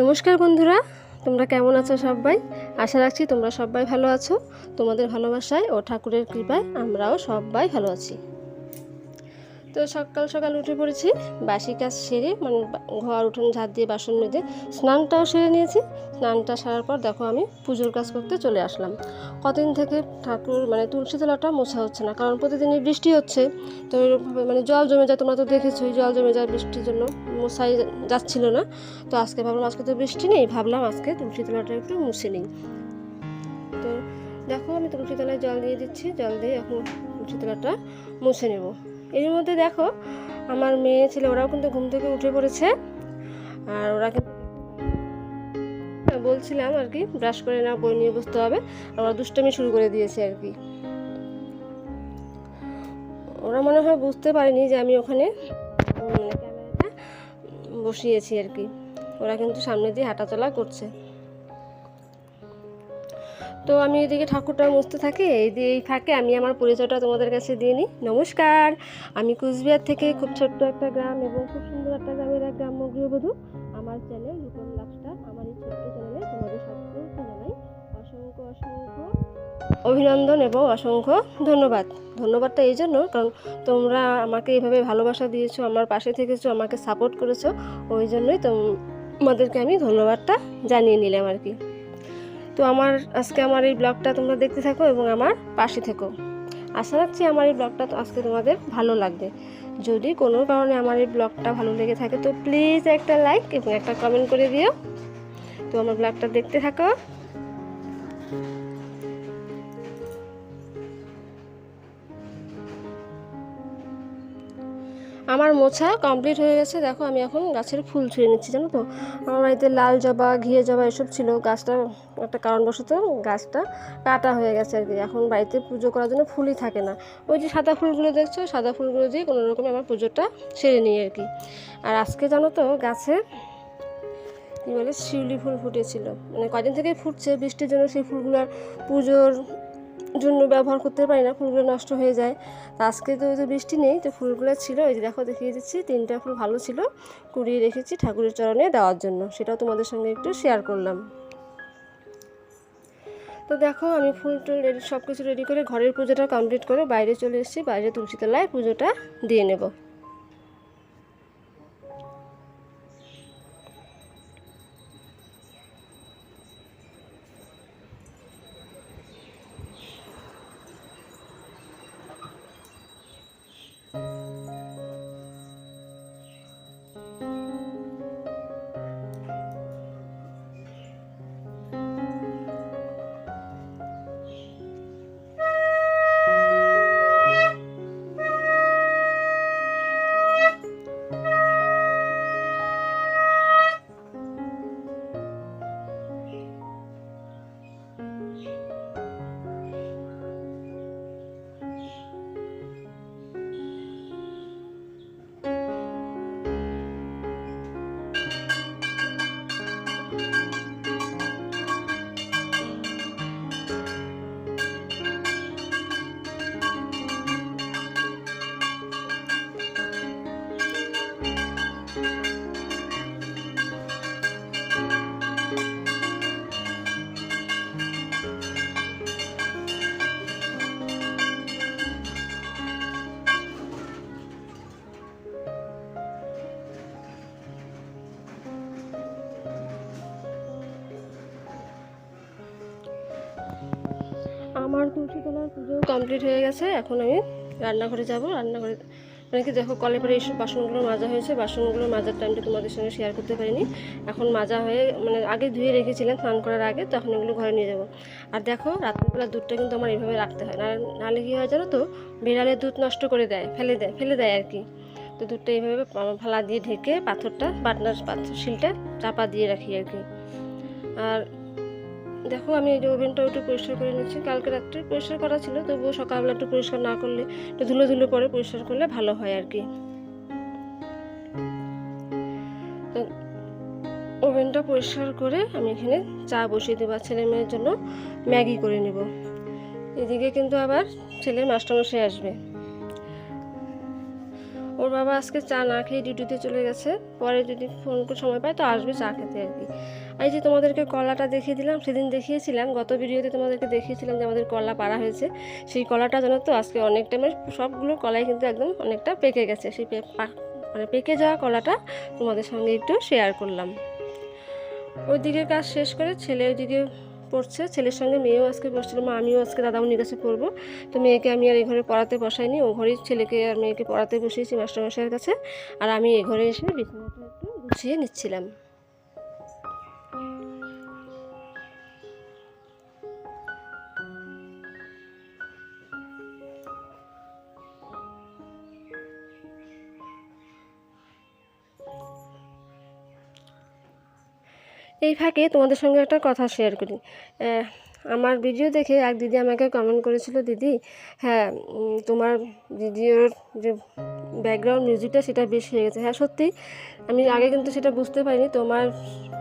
নমস্কার বন্ধুরা, তোমরা কেমন আছো সবাই? আশা রাখছি তোমরা সবাই ভালো আছো। তোমাদের ভালোবাসায় ও ঠাকুরের কৃপায় আমরাও সবাই ভালো আছি। তো সকাল সকাল উঠে পড়েছি, বাসি কাজ সেরে মানে ঘর উঠোন ঝাড় দিয়ে বাসন মেজে স্নানটাও সেরে নিয়েছি। স্নানটা সারার পর দেখো আমি পুজোর কাজ করতে চলে আসলাম। কদিন থেকে ঠাকুর মানে তুলসী তলাটা মোছা হচ্ছে না, কারণ প্রতিদিনই বৃষ্টি হচ্ছে। তো এরকমভাবে মানে জল জমে যায়, তোমরা তো দেখেছোই জল জমে যায় বৃষ্টির জন্য, মোছাই যাচ্ছিল না। তো আজকে ভাবলাম, আজকে তো বৃষ্টি নেই, ভাবলাম আজকে তুলসী তলাটা একটু মুছে নিই। তো দেখো আমি তুলসী তলায় জল দিয়ে দিচ্ছি, জল দিয়ে এখন তুলসী তলাটা মুছে নেব। এর মধ্যে দেখো, আমার মেয়ে ছেলে, ওরাও কিন্তু ঘুম থেকে উঠে পড়েছে। আর ওরা কিন্তু বলছিলাম আর কি ব্রাশ করে না বই নিয়ে বসতে হবে। আর ওরা দুষ্টামি শুরু করে দিয়েছে আর কি। ওরা মনে হয় বুঝতে পারেনি যে আমি ওখানে মানে ক্যামেরাটা বসিয়েছি আর কি। ওরা কিন্তু সামনে দিয়ে হাঁটাচলা করছে। তো আমি এদিকে ঠাকুরটা মুছতে থাকি, এই এই ফাঁকে আমি আমার পরিচয়টা তোমাদের কাছে দিয়ে নিই। নমস্কার, আমি কুচবিহার থেকে খুব ছোট্ট একটা গ্রাম এবং খুব সুন্দর একটা গ্রামের এক গ্রাম্য গৃহবধূ। আমার চ্যানেল রূপম লাভস্টার আমার এই ছোট্ট চ্যানেলে তোমাদের সকলকে জানাই অসংখ্য অসংখ্য অভিনন্দন এবং অসংখ্য ধন্যবাদ। ধন্যবাদটা এই জন্য, কারণ তোমরা আমাকে এইভাবে ভালোবাসা দিয়েছ, আমার পাশে থেকেছো, আমাকে সাপোর্ট করেছ, ওই জন্যই তোমাদেরকে আমি ধন্যবাদটা জানিয়ে নিলাম আর কি। তো আমার, আজকে আমার এই ব্লগটা তোমরা দেখতে থাকো এবং আমার পাশে থেকো। আশা রাখছি আমার এই ব্লগটা আজকে তোমাদের ভালো লাগবে। যদি কোনো কারণে আমার এই ব্লগটা ভালো লেগে থাকে, তো প্লিজ একটা লাইক এবং একটা কমেন্ট করে দিও। তো আমার ব্লগটা দেখতে থাকো। আমার মোছা কমপ্লিট হয়ে গেছে। দেখো, আমি এখন গাছের ফুল ছুঁয়ে নিচ্ছি, জানো তো? আমার বাড়িতে লাল জবা, ঘিয়ে জবা এসব ছিল। গাছটা একটা কারণবশত গাছটা কাটা হয়ে গেছে আর কি। এখন বাড়িতে পুজো করার জন্য ফুলই থাকে না। ওই যে সাদা ফুলগুলো দেখছ? সাদা ফুলগুলো দিয়ে কোনো রকমে আমার পুজোটা সেরে নিই আর কি। আর আজকে জানো তো, গাছে কী বলে, শিউলি ফুল ফুটেছিল। মানে কদিন থেকে ফুটছে, বৃষ্টির জন্য সেই ফুলগুলো আর পুজোর জন্য ব্যবহার করতে পারি না, ফুলগুলো নষ্ট হয়ে যায়। তো আজকে তো বৃষ্টি নেই, তো ফুলগুলো ছিল, এই যে দেখো দেখিয়ে দিচ্ছি, তিনটা ফুল ভালো ছিল, কুড়িয়ে রেখেছি ঠাকুরের চরণে দেওয়ার জন্য, সেটাও তোমাদের সঙ্গে একটু শেয়ার করলাম। তো দেখো, আমি ফুল টুল রেডি সব কিছু রেডি করে ঘরের পুজোটা কমপ্লিট করে বাইরে চলে এসেছি, বাইরে তুলসীতলায় পুজোটা দিয়ে নেব। আমার তুলসীতলার পুজো কমপ্লিট হয়ে গেছে, এখন আমি রান্নাঘরে যাব। রান্নাঘরে মানে কি দেখো কলে পরে এইসব বাসনগুলো মাজা হয়েছে, বাসনগুলো মাজার টাইমটা তোমাদের সঙ্গে শেয়ার করতে পারিনি। এখন মাজা হয়ে মানে আগে ধুয়ে রেখেছিলাম স্নান করার আগে, তখন এগুলো ঘরে নিয়ে যাব। আর দেখো, রাত্রিবেলা দুধটা কিন্তু আমার এইভাবে রাখতে হয়, না নাহলে কী হয় জানো তো, বিড়ালে দুধ নষ্ট করে দেয়, ফেলে দেয় ফেলে দেয় আর কি। তো দুধটা এইভাবে ফালা দিয়ে ঢেকে পাথরটা, বাটনার পাথর শিলটা চাপা দিয়ে রাখি আর কি। আর দেখো, আমি এই যে ওভেনটা একটু পরিষ্কার করে নিচ্ছি। কালকে রাত্রে পরিষ্কার করা ছিল, তবুও সকালবেলা একটু পরিষ্কার না করলে, একটু ধুলো ধুলো পরে পরিষ্কার করলে ভালো হয় আর কি। তো ওভেনটা পরিষ্কার করে আমি এখানে চা বসিয়ে দেবো ছেলে মেয়ের জন্য ম্যাগি করে নেব। এদিকে কিন্তু আবার ছেলের মাস্টারমশাই আসবে। ওর বাবা আজকে চা না খেয়ে ডিউটিতে চলে গেছে। পরে যদি ফোন করে সময় পায় তো আসবে চা খেতে আর কি। এই যে তোমাদেরকে কলাটা দেখিয়ে দিলাম, সেদিন দেখিয়েছিলাম, গত ভিডিওতে তোমাদেরকে দেখিয়েছিলাম যে আমাদের কলা পাড়া হয়েছে। সেই কলাটা জানো তো, আজকে অনেকটা মানে সবগুলো কলাই কিন্তু একদম অনেকটা পেকে গেছে। সেই মানে পেকে যাওয়া কলাটা তোমাদের সঙ্গে একটু শেয়ার করলাম। ওই ওইদিকে কাজ শেষ করে ছেলে ওইদিকে পড়ছে, ছেলের সঙ্গে মেয়েও আজকে বসছিল মা আমিও আজকে দাদামণির কাছে পড়ব। তো মেয়েকে আমি আর এই ঘরে পড়াতে বসাইনি, ও ঘরেই ছেলেকে আর মেয়েকে পড়াতে বসিয়েছি মাস্টারমশাইয়ের কাছে। আর আমি এ ঘরে এসে বিছানাটা একটু গুছিয়ে নিচ্ছিলাম। এই ফাঁকে তোমাদের সঙ্গে একটা কথা শেয়ার করি। আমার ভিডিও দেখে এক দিদি আমাকে কমেন্ট করেছিল, দিদি হ্যাঁ তোমার ভিডিওর যে ব্যাকগ্রাউন্ড মিউজিকটা সেটা বেশি হয়ে গেছে। হ্যাঁ সত্যি, আমি আগে কিন্তু সেটা বুঝতে পারিনি। তোমার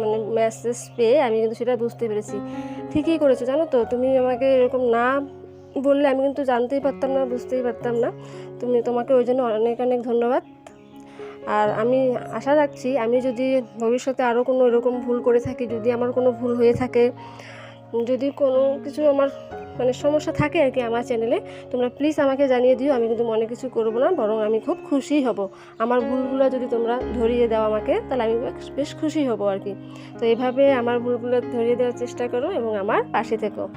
মানে মেসেজ পেয়ে আমি কিন্তু সেটা বুঝতে পেরেছি। ঠিকই করেছ, জানো তো? তুমি আমাকে এরকম না বললে আমি কিন্তু জানতেই পারতাম না, বুঝতেই পারতাম না। তুমি তোমাকে ওই জন্য অনেক অনেক ধন্যবাদ। আর আমি আশা রাখছি আমি যদি ভবিষ্যতে আরও কোনো এরকম ভুল করে থাকি, যদি আমার কোনো ভুল হয়ে থাকে, যদি কোনো কিছু আমার মানে সমস্যা থাকে আর কি আমার চ্যানেলে তোমরা প্লিজ আমাকে জানিয়ে দিও, আমি কিন্তু মনে কিছু করব না, বরং আমি খুব খুশি হব। আমার ভুলগুলো যদি তোমরা ধরিয়ে দাও আমাকে, তাহলে আমি বেশ- খুশি হব আর কি। তো এভাবে আমার ভুলগুলো ধরিয়ে দেওয়ার চেষ্টা করো এবং আমার পাশে থেকো।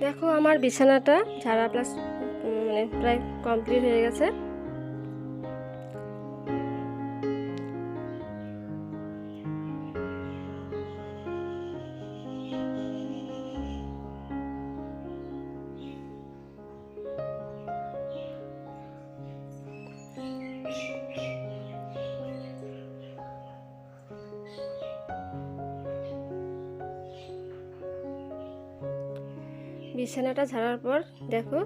দেখো আমার বিছানাটা, ঝাড়া প্লাস মানে প্রায় কমপ্লিট হয়ে গেছে। বিছানাটা ঝাড়ার পর দেখো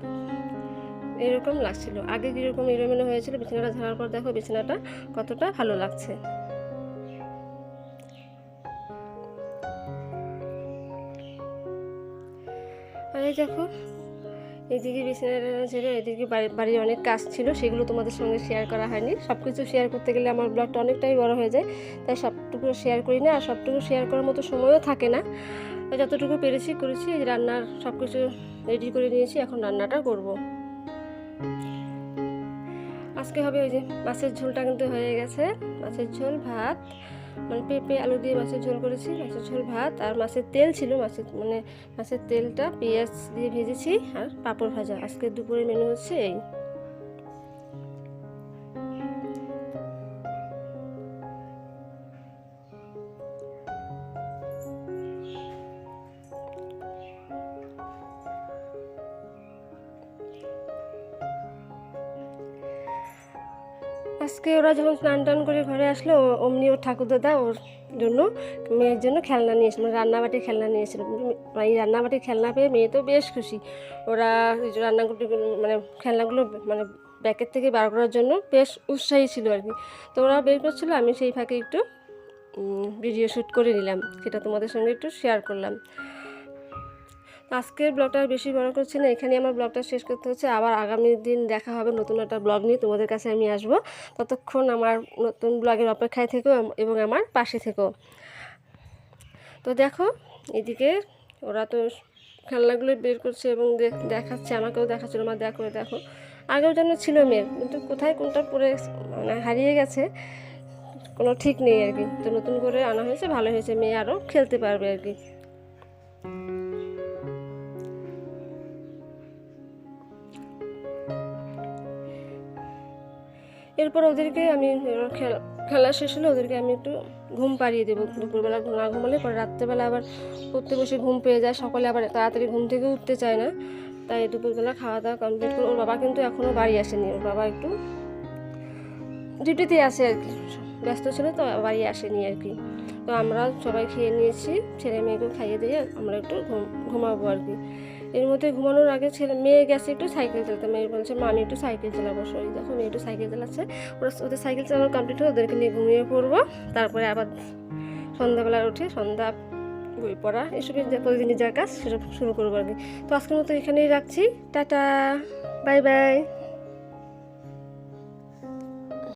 এরকম লাগছিল। আগে কীরকম এলোমেলো হয়েছিল, বিছানাটা ঝাড়ার পর দেখো বিছানাটা কতটা ভালো লাগছে। আর দেখো, এদিকে বিছানাটা ছেড়ে এদিকে বাড়ি- বাড়ির অনেক কাজ ছিল, সেগুলো তোমাদের সঙ্গে শেয়ার করা হয়নি। সব কিছু শেয়ার করতে গেলে আমার ব্লগটা অনেকটাই বড় হয়ে যায়, তাই সবটুকু শেয়ার করি না, আর সবটুকু শেয়ার করার মতো সময়ও থাকে না। যতটুকু পেরেছি করেছি রান্নার সব কিছু রেডি করে নিয়েছি, এখন রান্নাটা করব। আজকে হবে ওই যে মাছের ঝোলটা কিন্তু হয়ে গেছে। মাছের ঝোল, ভাত মানে পেঁপে, আলু দিয়ে মাছের ঝোল করেছি। মাছের ঝোল, ভাত আর মাছের তেল ছিল, মাছের মানে মাছের তেলটা পেঁয়াজ দিয়ে ভেজেছি আর পাঁপড় ভাজা। আজকে দুপুরে মেনু হচ্ছে এই। আজকে ওরা যখন স্নান টান করে ঘরে আসলো অমনি ওর ঠাকুরদাদা ওর জন্য মেয়ের জন্য খেলনা নিয়েছিল মানে রান্নাবাটির খেলনা নিয়েছিল উম, এই রান্নাবাটির খেলনা পেয়ে মেয়ে তো বেশ খুশি। ওরা রান্নাগুলো মানে খেলনাগুলো মানে ব্যাকের থেকে বার করার জন্য বেশ উৎসাহী ছিল আর কি। তো ওরা বের করছিল আমি সেই ফাঁকে একটু ভিডিও শ্যুট করে নিলাম। সেটা তোমাদের সঙ্গে একটু শেয়ার করলাম। আজকের ব্লগটা বেশি বড় করছি না এখানে আমার ব্লগটা শেষ করতে হচ্ছে। আবার আগামী দিন দেখা হবে নতুন একটা ব্লগ নিয়ে, তোমাদের কাছে আমি আসব। ততক্ষণ আমার নতুন ব্লগের অপেক্ষায় থেকো এবং আমার পাশে থেকো। তো দেখো, এদিকে ওরা তো খেলনাগুলো বের করছে এবং দেখ- দেখাচ্ছে, আমাকেও দেখাচ্ছিল আমার দেখো দেখো। আগেও যেন ছিল মেয়ের, কিন্তু কোথায় কোনটা পরে মানে হারিয়ে গেছে, কোনো ঠিক নেই আর কি। তো নতুন করে আনা হয়েছে, ভালো হয়েছে, মেয়ে আরও খেলতে পারবে আর কি। এরপর ওদেরকে আমি খেলা শেষ হলে ওদেরকে আমি একটু ঘুম পাড়িয়ে দেবো। দুপুরবেলা না ঘুমালে পরে রাত্রেবেলা আবার পড়তে বসে ঘুম পেয়ে যায়। সকালে আবার তাড়াতাড়ি ঘুম থেকে উঠতে চায় না। তাই দুপুরবেলা খাওয়া দাওয়া কমপ্লিট করে, ওর বাবা কিন্তু এখনও বাড়ি আসেনি। ওর বাবা একটু ডিউটিতে আসে আর কি। ব্যস্ত ছিল তো, বাড়ি আসেনি আর কি। তো আমরা সবাই খেয়ে নিয়েছি। ছেলে মেয়েকেও খাইয়ে দিয়ে আমরা একটু ঘুম, ঘুমাবো আর কি। এর মধ্যে ঘুমানোর আগে ছেলে, মেয়ে গেছে একটু সাইকেল চালাতে। মেয়ে বলছে, মা, আমি একটু সাইকেল চালাবো শরীর দেখো মেয়ে একটু সাইকেল চালাচ্ছে। ওরা ওদের সাইকেল চালানো কমপ্লিট হয়ে ওদেরকে নিয়ে ঘুমিয়ে পড়ব। তারপরে আবার সন্ধ্যাবেলা উঠে সন্ধ্যা বই পড়া এসবের যে প্রতিদিনই যা কাজ সেটা শুরু করব আর কি। তো আজকের মতো এখানেই রাখছি। Tata, bye bye.